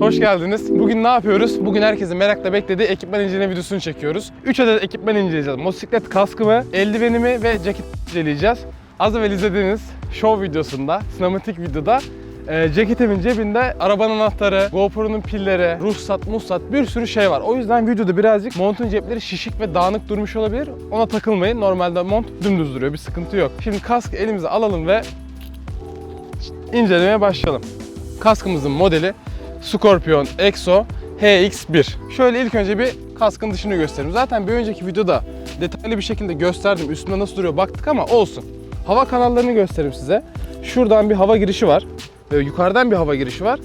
hoş geldiniz. Bugün ne yapıyoruz? Bugün herkesin merakla beklediği ekipman inceleme videosunu çekiyoruz. 3 adet ekipman inceleyeceğiz. Motosiklet kaskımı, eldivenimi ve ceket inceleyeceğiz. Az evvel izlediğiniz show videosunda, sinematik videoda e, ceketimin cebinde arabanın anahtarı, GoPro'nun pilleri, ruhsat, musat bir sürü şey var. O yüzden videoda birazcık montun cepleri şişik ve dağınık durmuş olabilir. Ona takılmayın. Normalde mont dümdüz duruyor. Bir sıkıntı yok. Şimdi kask elimize alalım ve incelemeye başlayalım. Kaskımızın modeli Scorpion Exo HX1. Şöyle ilk önce bir kaskın dışını göstereyim. Zaten bir önceki videoda detaylı bir şekilde gösterdim. Üstünde nasıl duruyor baktık ama olsun. Hava kanallarını göstereyim size. Şuradan bir hava girişi var. Ee, yukarıdan bir hava girişi var.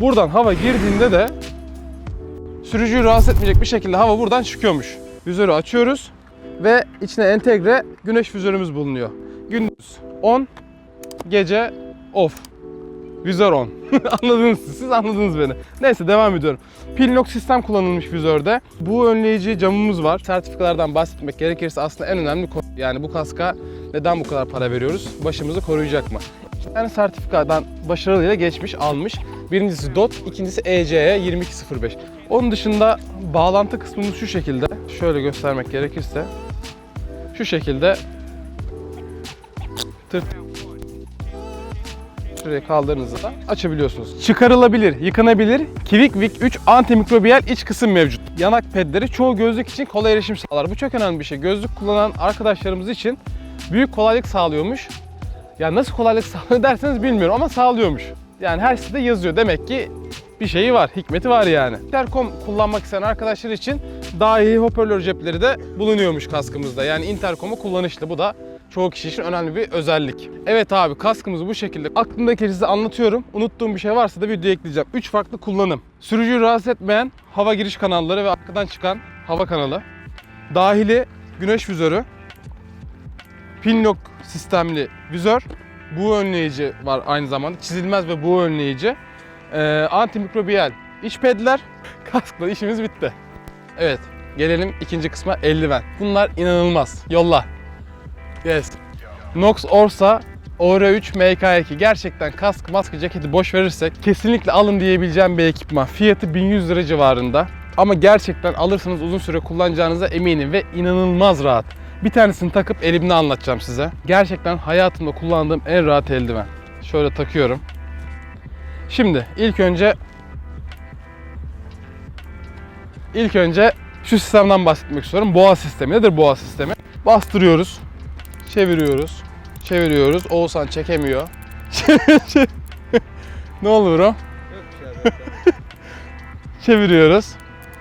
Buradan hava girdiğinde de sürücüyü rahatsız etmeyecek bir şekilde hava buradan çıkıyormuş. Vizörü açıyoruz ve içine entegre güneş vizörümüz bulunuyor. Gündüz on, gece off. Vizör on. anladınız siz, siz anladınız beni. Neyse devam ediyorum. Pillock sistem kullanılmış vizörde. Bu önleyici camımız var. Sertifikalardan bahsetmek gerekirse aslında en önemli konu. Yani bu kaska neden bu kadar para veriyoruz? Başımızı koruyacak mı? İki tane sertifikadan başarılıyla geçmiş, almış. Birincisi DOT, ikincisi E ECE 2205. Onun dışında bağlantı kısmımız şu şekilde. Şöyle göstermek gerekirse. Şu şekilde tırt Şuraya kaldırdığınızda da açabiliyorsunuz. Çıkarılabilir, yıkanabilir Kivik Vic 3 antimikrobiyal iç kısım mevcut. Yanak pedleri çoğu gözlük için kolay erişim sağlar. Bu çok önemli bir şey. Gözlük kullanan arkadaşlarımız için büyük kolaylık sağlıyormuş. Ya nasıl kolaylık sağlıyor derseniz bilmiyorum ama sağlıyormuş. Yani her sitede yazıyor. Demek ki bir şeyi var, hikmeti var yani. Intercom kullanmak isteyen arkadaşlar için dahi hoparlör cepleri de bulunuyormuş kaskımızda. Yani interkomu kullanışlı. Bu da çoğu kişi için önemli bir özellik. Evet abi kaskımızı bu şekilde aklımdaki size anlatıyorum. Unuttuğum bir şey varsa da videoya ekleyeceğim. 3 farklı kullanım. Sürücüyü rahatsız etmeyen hava giriş kanalları ve arkadan çıkan hava kanalı. Dahili güneş vizörü. Pinlock sistemli vizör. Bu önleyici var aynı zamanda. Çizilmez ve bu önleyici. Ee, antimikrobiyal iç pedler. Kaskla işimiz bitti. Evet. Gelelim ikinci kısma eldiven. Bunlar inanılmaz. Yolla. Yes. Nox Orsa Ora 3 MK2 gerçekten kask, maske, ceketi boş verirsek kesinlikle alın diyebileceğim bir ekipman. Fiyatı 1100 lira civarında. Ama gerçekten alırsanız uzun süre kullanacağınıza eminim ve inanılmaz rahat. Bir tanesini takıp elimde anlatacağım size. Gerçekten hayatımda kullandığım en rahat eldiven. Şöyle takıyorum. Şimdi ilk önce ilk önce şu sistemden bahsetmek istiyorum. Boğa sistemi. Nedir boğa sistemi? Bastırıyoruz. Çeviriyoruz. Çeviriyoruz. Oğuzhan çekemiyor. ne olur o? Çeviriyoruz.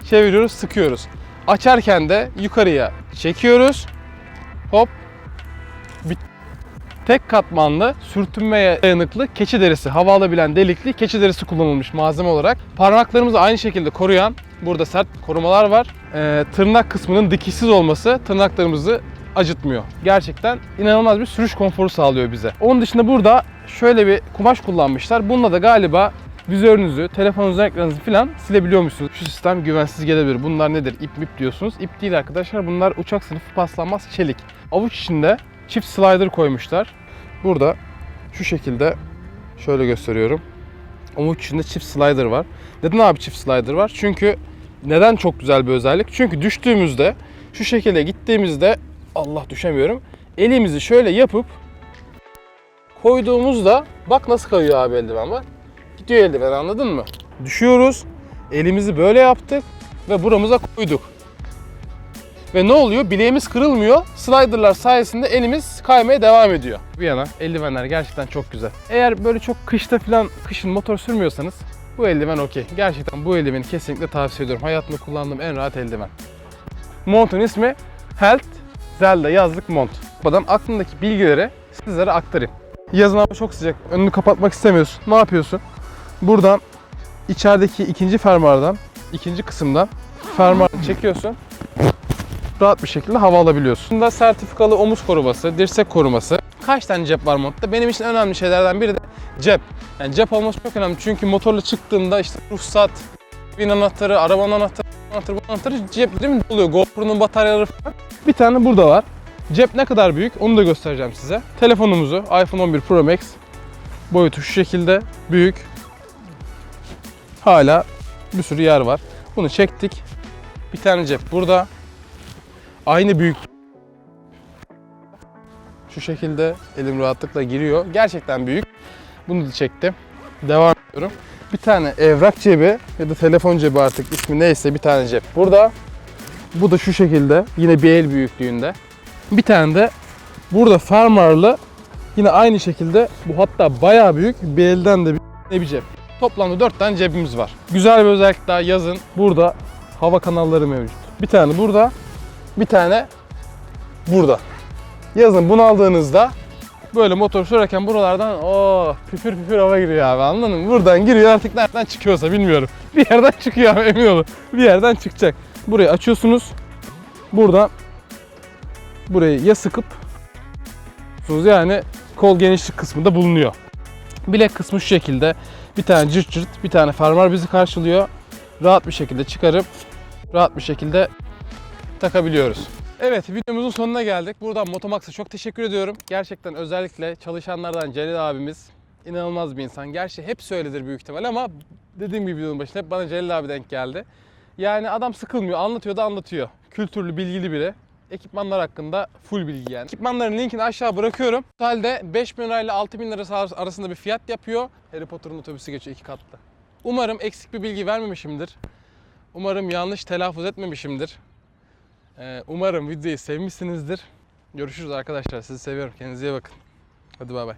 Çeviriyoruz, sıkıyoruz. Açarken de yukarıya çekiyoruz. Hop. Bit. Tek katmanlı, sürtünmeye dayanıklı keçi derisi, hava alabilen delikli keçi derisi kullanılmış malzeme olarak. Parmaklarımızı aynı şekilde koruyan, burada sert korumalar var. Ee, tırnak kısmının dikişsiz olması tırnaklarımızı acıtmıyor. Gerçekten inanılmaz bir sürüş konforu sağlıyor bize. Onun dışında burada şöyle bir kumaş kullanmışlar. Bununla da galiba vizörünüzü, telefonunuzun ekranınızı falan silebiliyormuşsunuz. Şu sistem güvensiz gelebilir. Bunlar nedir? İp mip diyorsunuz. İp değil arkadaşlar. Bunlar uçak sınıfı paslanmaz çelik. Avuç içinde çift slider koymuşlar. Burada şu şekilde şöyle gösteriyorum. Avuç içinde çift slider var. Neden abi çift slider var? Çünkü neden çok güzel bir özellik? Çünkü düştüğümüzde şu şekilde gittiğimizde Allah düşemiyorum. Elimizi şöyle yapıp koyduğumuzda bak nasıl kayıyor abi eldiven bak. Gidiyor eldiven anladın mı? Düşüyoruz. Elimizi böyle yaptık ve buramıza koyduk. Ve ne oluyor? Bileğimiz kırılmıyor. Sliderlar sayesinde elimiz kaymaya devam ediyor. Bir yana eldivenler gerçekten çok güzel. Eğer böyle çok kışta falan kışın motor sürmüyorsanız bu eldiven okey. Gerçekten bu eldiveni kesinlikle tavsiye ediyorum. Hayatımda kullandığım en rahat eldiven. Montun ismi Health Zelda yazlık mont. Buradan aklımdaki bilgileri sizlere aktarayım. Yazın hava çok sıcak. Önünü kapatmak istemiyorsun. Ne yapıyorsun? Buradan içerideki ikinci fermuardan, ikinci kısımdan fermuarı çekiyorsun. Rahat bir şekilde hava alabiliyorsun. Bunda sertifikalı omuz koruması, dirsek koruması. Kaç tane cep var modda? Benim için önemli şeylerden biri de cep. Yani cep olması çok önemli çünkü motorla çıktığımda işte ruhsat, bin anahtarı, arabanın anahtarı, anahtarı, bu anahtarı ceplerim oluyor. GoPro'nun bataryaları falan. Bir tane burada var. Cep ne kadar büyük onu da göstereceğim size. Telefonumuzu iPhone 11 Pro Max boyutu şu şekilde büyük. hala bir sürü yer var. Bunu çektik. Bir tane cep burada. Aynı büyük. Şu şekilde elim rahatlıkla giriyor. Gerçekten büyük. Bunu da çektim. Devam ediyorum. Bir tane evrak cebi ya da telefon cebi artık ismi neyse bir tane cep burada. Bu da şu şekilde yine bir el büyüklüğünde. Bir tane de burada fermuarlı yine aynı şekilde bu hatta bayağı büyük bir elden de bir, bir cep. Toplamda 4 tane cebimiz var. Güzel bir özellik daha yazın. Burada hava kanalları mevcut. Bir tane burada, bir tane burada. Yazın bunu aldığınızda böyle motor sürerken buralardan o püfür püfür hava giriyor abi anladın mı? Buradan giriyor artık nereden çıkıyorsa bilmiyorum. Bir yerden çıkıyor abi emin olun. Bir yerden çıkacak. Burayı açıyorsunuz. Buradan burayı ya sıkıp yani kol genişlik kısmında bulunuyor. Bilek kısmı şu şekilde. Bir tane cırt cırt, bir tane fermuar bizi karşılıyor. Rahat bir şekilde çıkarıp rahat bir şekilde takabiliyoruz. Evet videomuzun sonuna geldik. Buradan Motomax'a çok teşekkür ediyorum. Gerçekten özellikle çalışanlardan Celil abimiz inanılmaz bir insan. Gerçi hep söyledir büyük ihtimal ama dediğim gibi videonun başında hep bana Celil abi denk geldi. Yani adam sıkılmıyor, anlatıyor da anlatıyor. Kültürlü, bilgili biri. Ekipmanlar hakkında full bilgi yani. Ekipmanların linkini aşağı bırakıyorum. Totalde 5000 lira ile 6000 lira arasında bir fiyat yapıyor. Harry Potter'ın otobüsü geçiyor iki katlı. Umarım eksik bir bilgi vermemişimdir. Umarım yanlış telaffuz etmemişimdir. Ee, umarım videoyu sevmişsinizdir. Görüşürüz arkadaşlar. Sizi seviyorum. Kendinize iyi bakın. Hadi bay bay.